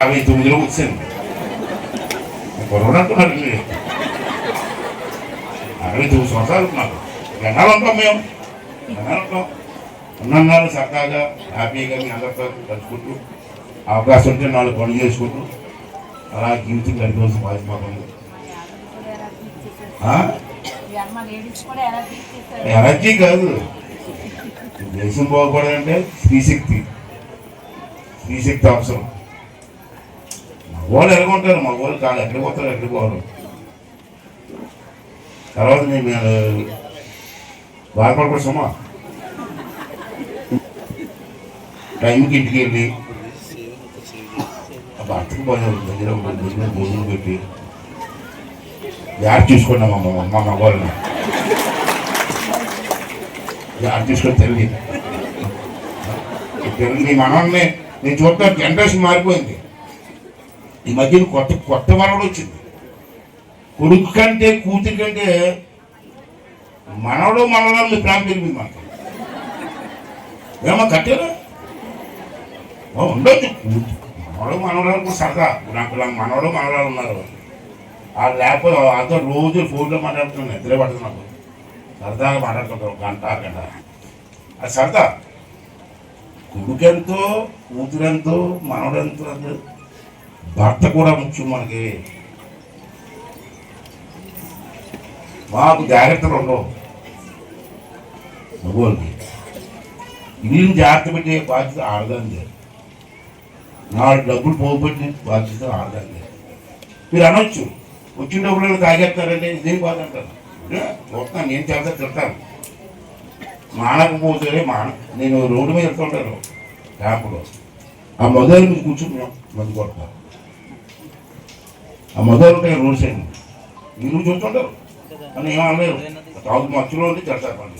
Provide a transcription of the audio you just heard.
యాభై తొమ్మిదిలో వచ్చాను కొరవడంటున్నారు అరవై తొమ్మిది సంవత్సరాలు నాకు ఎన్నాళ్ళు ఉంటాం మేము ఎన్నాళ్ళు ఉంటాం ఉన్నన్నాళ్ళు సరదాగా హ్యాపీగా మీ అందరితో కలుసుకుంటూ అవకాశం ఉంటే నాలుగు పనులు చేసుకుంటూ అలా జీవితం గడిపవలసిన బాధ్యత మాకు ఉంది ఎనర్జీ కాదు దేశం బాగుపడాలంటే స్త్రీశక్తి స్త్రీశక్తి అవసరం వాళ్ళు ఎలాగొంటారు మా మగవాళ్ళు కాదు ఎక్కడికి పోతారు ఎక్కడికి పోరు. తర్వాత నేను మీరు బాధపడకూడదు సుమా టైంకి ఇంటికి వెళ్ళి భర్తకు పోయిన దగ్గర ఒక భోజనం పెట్టి యాడ్ చూసుకున్నాం మా మా మగవాళ్ళని యాడ్ తీసుకొని తల్లి తెలియదు మనల్ని నేను చూద్దాం జనరేషన్ మారిపోయింది. ఈ మధ్యన కొత్త కొత్త మనవడు వచ్చింది. కొడుకు కంటే కూతురు కంటే మనవడు మనవరాలు ప్రేమ పెరిగింది మనకి ఏమో కట్టారా? ఉండొచ్చు. మనవడు మనవరాలు కూడా సరదా. నాకు మనవడు మనవరాలు ఉన్నారు. వాళ్ళు లేకపోతే వాళ్ళతో రోజు ఫోన్లో మాట్లాడుతున్నాను నిద్ర పడుతుంది నాకు. సరదాగా మాట్లాడుతుంటారు గంట గంట. అది సరదా. కొడుకెంతో కూతురెంతో మనవడెంతో అది భర్త కూడా ముఖ్యం మనకి. మాకు జాగ్రత్తలు ఉండవు. మగవాళ్ళకి ఇల్లుని జాగ్రత్త పెట్టే బాధ్యత ఆడదండి నాలుగు డబ్బులు పోగొట్టే బాధ్యత ఆడదండి మీరు అనొచ్చు. వచ్చిన డబ్బులు తాగేస్తారంటే ఇదేం బాధ అంటారు? చూస్తాను నేను చేస్తా తింటాను మానకపోతే మాన నేను రోడ్డు మీద వెళ్తుంటాను. క్యాంపులో ఆ మొదలు మీద కూర్చుని మంది కొడతారు ఆ మొదలు ఉంటాయి రోడ్ సైడ్ మీరు చూస్తుంటారు అని ఏమనలేరు తాగు మధ్యలో ఉండి తిడతారు వాళ్ళు